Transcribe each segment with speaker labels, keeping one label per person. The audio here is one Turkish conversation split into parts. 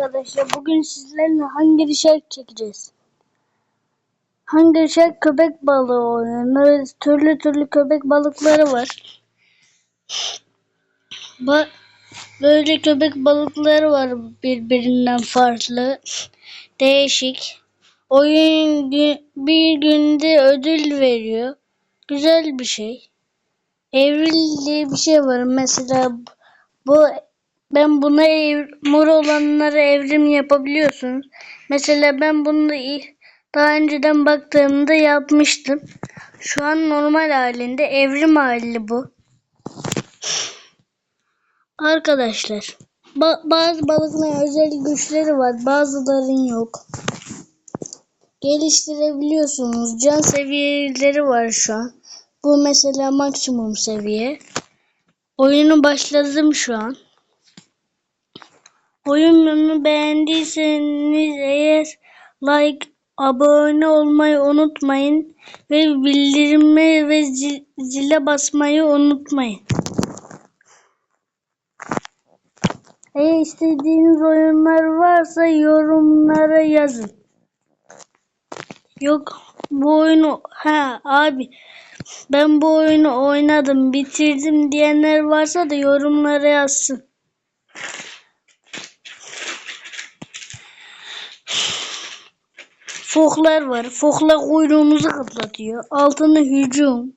Speaker 1: Arkadaşlar bugün sizlerle hangi şark çekeceğiz? Hangi şark köpek balığı oynuyor. Türlü türlü köpek balıkları var. Ba böyle köpek balıkları var birbirinden farklı. Değişik. Oyun bir günde ödül veriyor. Güzel bir şey. Evril diye bir şey var. Mesela bu ben buna ev, mor olanlara evrim yapabiliyorsunuz. Mesela ben bunu daha önceden baktığımda yapmıştım. Şu an normal halinde evrim hali bu. Arkadaşlar ba- bazı balıkların özel güçleri var. Bazıların yok. Geliştirebiliyorsunuz. Can seviyeleri var şu an. Bu mesela maksimum seviye. Oyunu başladım şu an. Oyunumu beğendiyseniz eğer like, abone olmayı unutmayın ve bildirime ve zil- zile basmayı unutmayın. Eğer istediğiniz oyunlar varsa yorumlara yazın. Yok bu oyunu ha abi ben bu oyunu oynadım bitirdim diyenler varsa da yorumlara yazsın. Foklar var. Foklar kuyruğumuzu kıtlatıyor. Altına hücum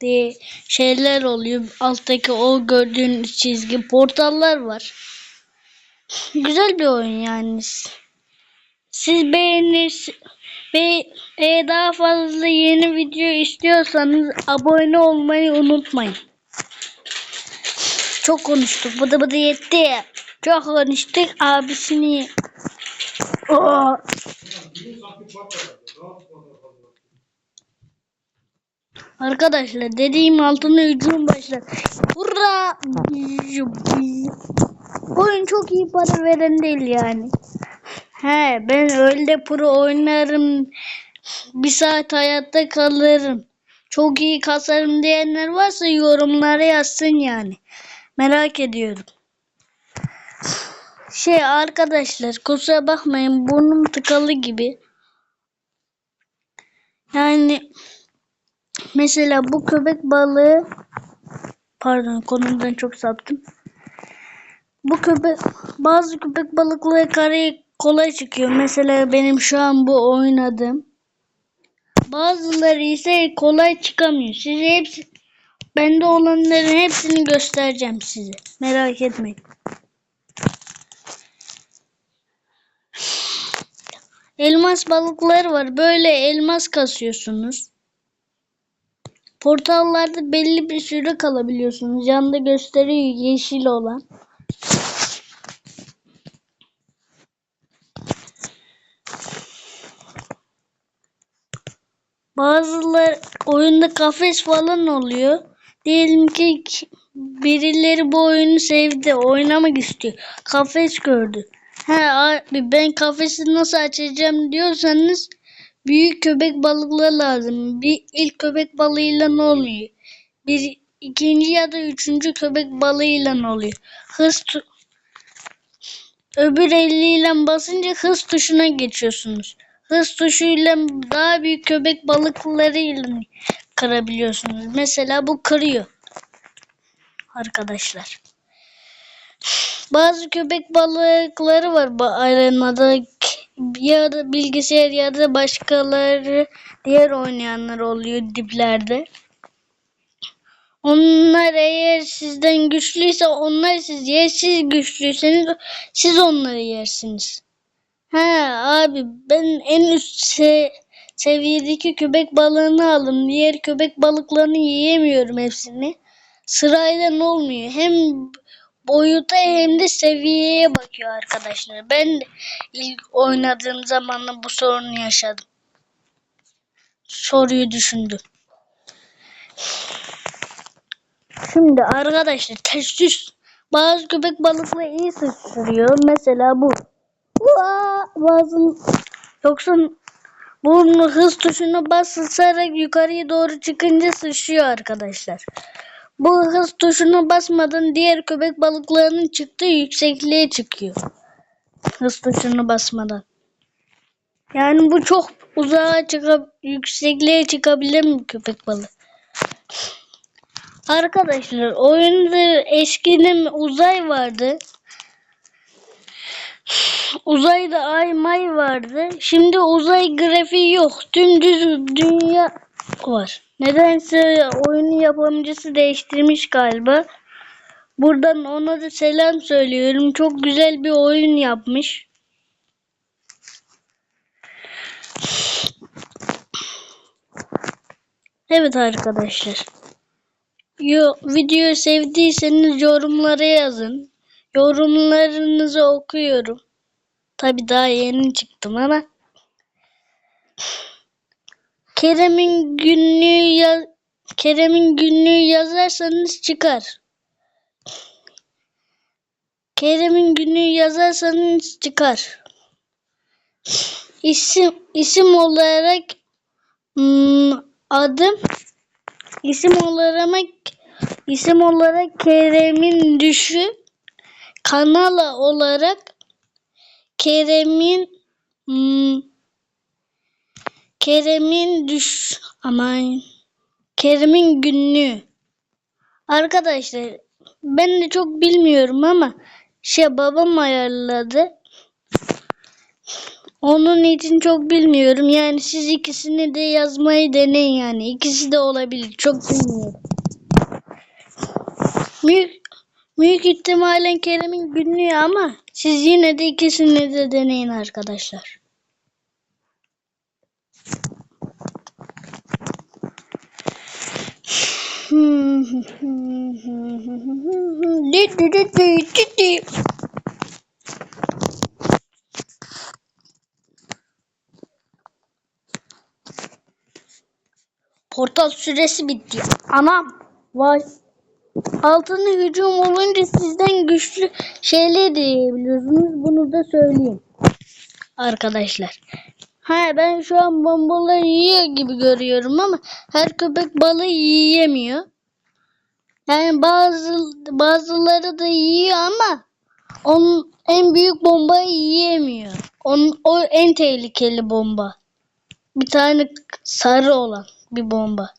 Speaker 1: diye şeyler oluyor. Alttaki o gördüğünüz çizgi portallar var. Güzel bir oyun yani. Siz beğenir ve eğer daha fazla yeni video istiyorsanız abone olmayı unutmayın. Çok konuştuk. Bıdı bıdı yetti. Çok konuştuk. Abisini Arkadaşlar dediğim altına hücum başlar. Hurra! Oyun çok iyi para veren değil yani. He ben öyle pro oynarım. Bir saat hayatta kalırım. Çok iyi kasarım diyenler varsa yorumlara yazsın yani. Merak ediyorum. Şey arkadaşlar kusura bakmayın burnum tıkalı gibi. Yani Mesela bu köpek balığı pardon konumdan çok saptım. Bu köpek bazı köpek balıkları karaya kolay çıkıyor. Mesela benim şu an bu oynadığım. Bazıları ise kolay çıkamıyor. Size hepsi bende olanların hepsini göstereceğim size. Merak etmeyin. Elmas balıkları var. Böyle elmas kasıyorsunuz. Portallarda belli bir süre kalabiliyorsunuz. Yanında gösteriyor yeşil olan. Bazıları oyunda kafes falan oluyor. Diyelim ki birileri bu oyunu sevdi, oynamak istiyor. Kafes gördü. He abi ben kafesi nasıl açacağım diyorsanız büyük köpek balıkları lazım. Bir ilk köpek balığıyla ne oluyor? Bir ikinci ya da üçüncü köpek balığıyla ne oluyor? Hız tu- öbür eliyle basınca hız tuşuna geçiyorsunuz. Hız tuşuyla daha büyük köpek balıklarıyla kırabiliyorsunuz. Mesela bu kırıyor. Arkadaşlar. Bazı köpek balıkları var bu arenada ya da bilgisayar ya da başkaları diğer oynayanlar oluyor diplerde. Onlar eğer sizden güçlüyse onlar siz yer, siz güçlüyseniz siz onları yersiniz. Ha abi ben en üst se seviyedeki köpek balığını aldım. Diğer köpek balıklarını yiyemiyorum hepsini. Sırayla ne olmuyor? Hem boyuta hem de seviyeye bakıyor arkadaşlar. Ben de ilk oynadığım zaman bu sorunu yaşadım. Soruyu düşündüm. Şimdi arkadaşlar testis bazı köpek balıkları iyi sıçrıyor. Mesela bu. Vaa! Bazı yoksa burnu hız tuşuna basarak yukarıya doğru çıkınca sıçrıyor arkadaşlar. Bu hız tuşuna basmadan diğer köpek balıklarının çıktığı yüksekliğe çıkıyor. Hız tuşunu basmadan. Yani bu çok uzağa çıkıp yüksekliğe çıkabilen bir köpek balığı. Arkadaşlar oyunda eskiden uzay vardı. Uzayda ay may vardı. Şimdi uzay grafiği yok. Dümdüz dünya var. Nedense oyunun yapımcısı değiştirmiş galiba. Buradan ona da selam söylüyorum. Çok güzel bir oyun yapmış. Evet arkadaşlar. Yo, videoyu sevdiyseniz yorumlara yazın. Yorumlarınızı okuyorum. Tabi daha yeni çıktım ama. Kerem'in günlüğü ya Kerem'in günlüğü yazarsanız çıkar. Kerem'in günlüğü yazarsanız çıkar. İsim isim olarak hmm, adım isim olarak isim olarak Kerem'in düşü kanala olarak Kerem'in hmm, Kerem'in düş aman Kerem'in günlüğü arkadaşlar ben de çok bilmiyorum ama şey babam ayarladı onun için çok bilmiyorum. Yani siz ikisini de yazmayı deneyin yani. İkisi de olabilir. Çok bilmiyorum. Büyük, büyük ihtimalen Kerem'in günlüğü ama siz yine de ikisini de deneyin arkadaşlar. Portal süresi bitti. Anam. Vay. Altına hücum olunca sizden güçlü şeyler diyebiliyorsunuz. Bunu da söyleyeyim. Arkadaşlar. Ha ben şu an bombaları yiyor gibi görüyorum ama her köpek balığı yiyemiyor. Yani bazı bazıları da yiyor ama onun en büyük bombayı yiyemiyor. Onun o en tehlikeli bomba. Bir tane sarı olan bir bomba.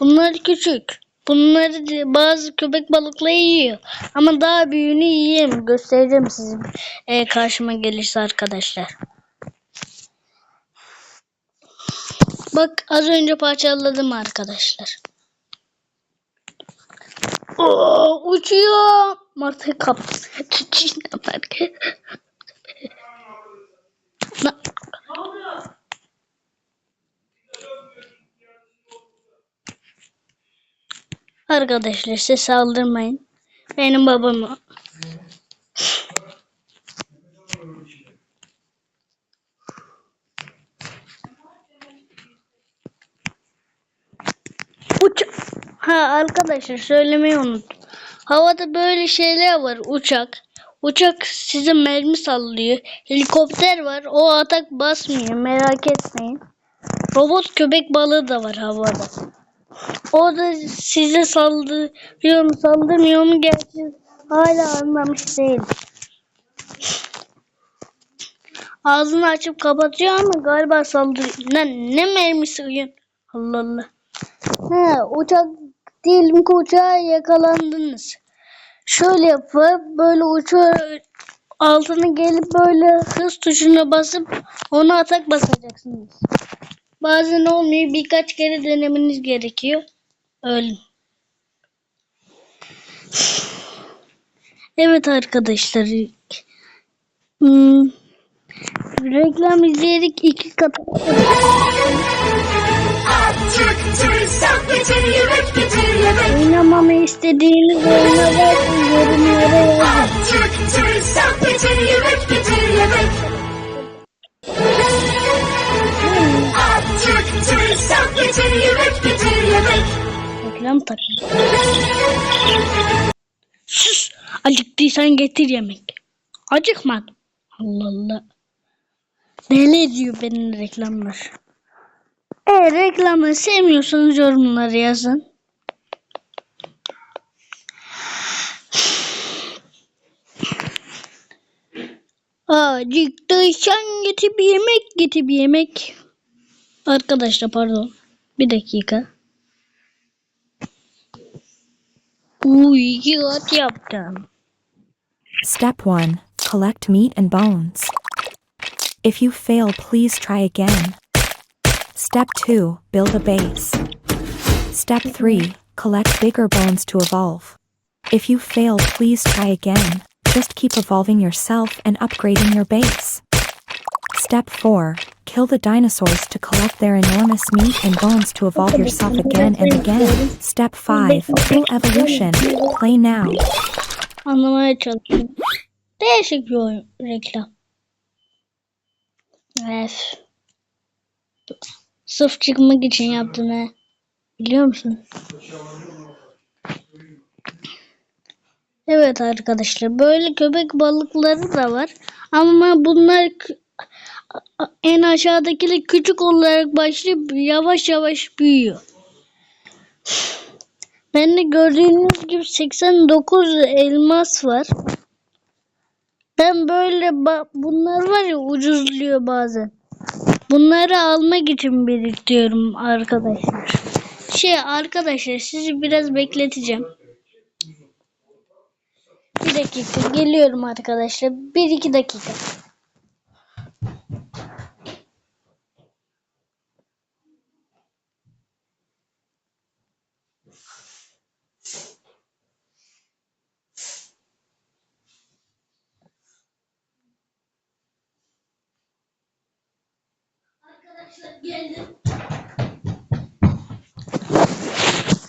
Speaker 1: Bunlar küçük. Bunları bazı köpek balıkları yiyor. Ama daha büyüğünü yiyeyim. Göstereceğim size e, karşıma gelirse arkadaşlar. Bak az önce parçaladım arkadaşlar. Oo, uçuyor. Martı kaptı. Arkadaşlar size saldırmayın. Benim babamı. Uç ha arkadaşlar söylemeyi unuttum. Havada böyle şeyler var uçak. Uçak size mermi sallıyor. Helikopter var. O atak basmıyor. Merak etmeyin. Robot köpek balığı da var havada. O da size saldırıyor mu saldırmıyor mu gerçi hala anlamış değil. Ağzını açıp kapatıyor ama galiba saldırıyor. Ne, ne mermisi uyun. Allah Allah. He, uçak diyelim ki uçağa yakalandınız. Şöyle yapıp böyle uçağı altına gelip böyle hız tuşuna basıp ona atak basacaksınız. Bazen olmuyor. Birkaç kere denemeniz gerekiyor. Öyle. Evet arkadaşlar. Hmm. Reklam izleyerek iki kat.
Speaker 2: Çıktırsak getir yemek getir yemek
Speaker 1: Oynamamı istediğiniz oyuna bakın yorumlara yazın.
Speaker 2: Çıktırsak getir yemek getir yemek Çıktırsak getir yemek getir yemek
Speaker 1: Reklam takın. Sus. Acıktıysan getir yemek. Acıkmadım. Allah Allah. Deli ediyor benim reklamlar. Eğer reklamı sevmiyorsanız yorumlara yazın. Acıktıysan getir bir yemek getir bir yemek. Arkadaşlar pardon. Bir dakika. Uy yat yaptım.
Speaker 3: Step 1 Collect meat and bones. If you fail, please try again. Step 2 Build a base. Step 3 Collect bigger bones to evolve. If you fail, please try again. Just keep evolving yourself and upgrading your base. Step 4 Kill the dinosaurs to collect their enormous meat and bones to evolve yourself again and again. Step 5 Full evolution. Play now.
Speaker 1: Anlamaya çalışıyorum. Sırf çıkmak için yaptım he. Biliyor musun? Evet arkadaşlar böyle köpek balıkları da var. Ama bunlar en aşağıdakiler küçük olarak başlayıp yavaş yavaş büyüyor. Bende gördüğünüz gibi 89 elmas var. Ben böyle bunlar var ya ucuzluyor bazen. Bunları almak için biriktiriyorum arkadaşlar. Şey arkadaşlar sizi biraz bekleteceğim. Bir dakika geliyorum arkadaşlar. Bir iki dakika.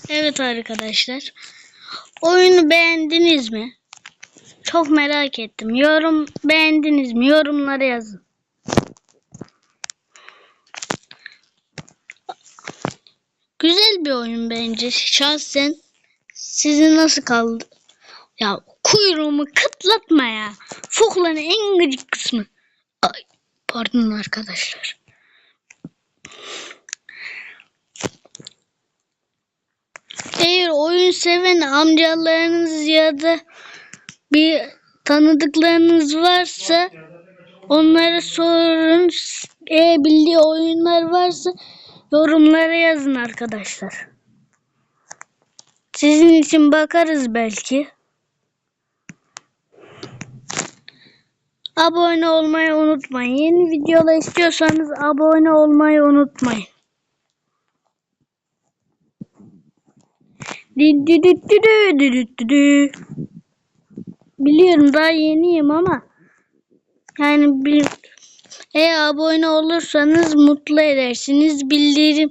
Speaker 1: Evet arkadaşlar. Oyunu beğendiniz mi? Çok merak ettim. Yorum beğendiniz mi? Yorumlara yazın. Güzel bir oyun bence. Şahsen sizi nasıl kaldı? Ya kuyruğumu kıtlatma ya. Foklanın en gıcık kısmı. Ay, pardon arkadaşlar. Eğer oyun seven amcalarınız ya da bir tanıdıklarınız varsa onlara sorun. Eğer bildiği oyunlar varsa yorumlara yazın arkadaşlar. Sizin için bakarız belki. Abone olmayı unutmayın. Yeni videolar istiyorsanız abone olmayı unutmayın. Biliyorum daha yeniyim ama yani bir eğer abone olursanız mutlu edersiniz. Bildirim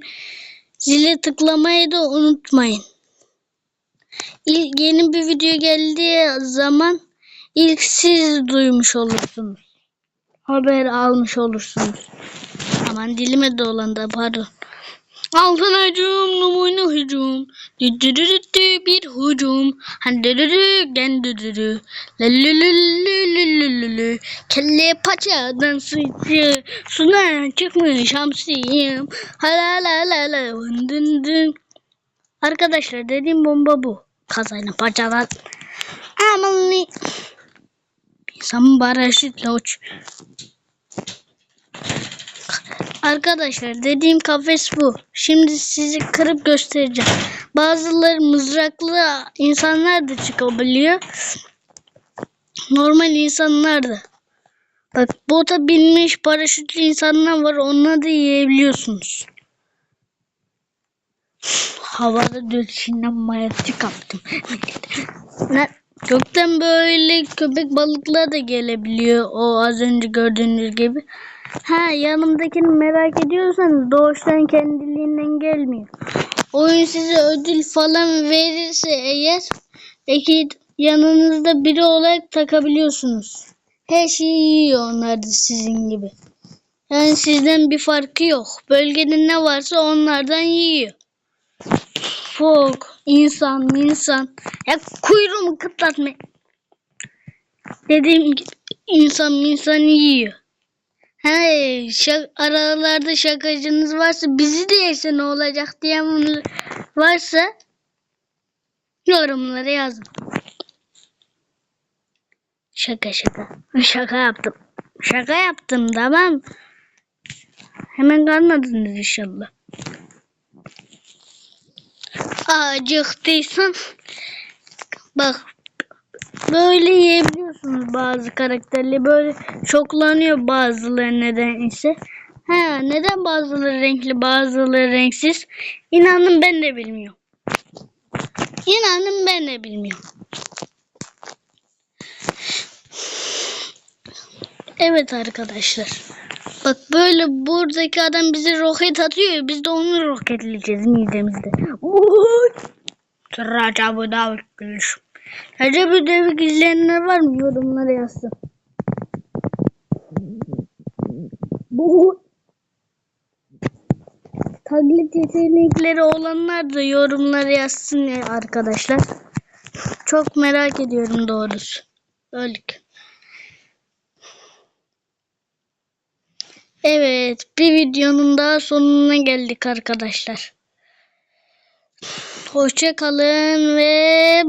Speaker 1: zile tıklamayı da unutmayın. İlk yeni bir video geldiği zaman ilk siz duymuş olursunuz. Haber almış olursunuz. Aman dilime dolandı pardon. Altın hücum, numune hücum. Düdürürütü bir hücum. Handürürü gendürürü. Lülülülülülülülü. Kelle paçadan sıçı. Suna çıkmış hamsiyim. Halalalala dın dın. Arkadaşlar dediğim bomba bu. Kazayla paçadan. Aman ne? İnsan uç. Arkadaşlar dediğim kafes bu. Şimdi sizi kırıp göstereceğim. Bazıları mızraklı insanlar da çıkabiliyor. Normal insanlar da. Bak bota binmiş paraşütlü insanlar var. Onları da yiyebiliyorsunuz. Havada dönüşünden mayatçı kaptım. Gökten böyle köpek balıkları da gelebiliyor. O az önce gördüğünüz gibi. Ha yanımdakini merak ediyorsanız doğuştan kendiliğinden gelmiyor. Oyun size ödül falan verirse eğer peki yanınızda biri olarak takabiliyorsunuz. Her şeyi yiyor onlar da sizin gibi. Yani sizden bir farkı yok. Bölgede ne varsa onlardan yiyor. Fok, insan, insan. Ya kuyruğumu kıtlatma. Dediğim gibi insan insan yiyor. Hey, şak aralarda şakacınız varsa bizi de yese ne olacak diyen varsa yorumlara yazın. Şaka şaka. Şaka yaptım. Şaka yaptım tamam. Hemen kalmadınız inşallah. Acıktıysan bak böyle yiyebiliyorsunuz bazı karakterleri böyle şoklanıyor bazıları nedense. Ha neden bazıları renkli bazıları renksiz? İnanın ben de bilmiyorum. İnanın ben de bilmiyorum. Evet arkadaşlar. Bak böyle buradaki adam bize roket atıyor. Biz de onu roketleyeceğiz midemizde. Uy! Sıra bu da gülüş. Recep Ödevik izleyenler var mı? Yorumlara yazsın. Bu taklit yetenekleri olanlar da yorumlara yazsın ya arkadaşlar. Çok merak ediyorum doğrusu. Öldük. Evet, bir videonun daha sonuna geldik arkadaşlar. Hoşça kalın ve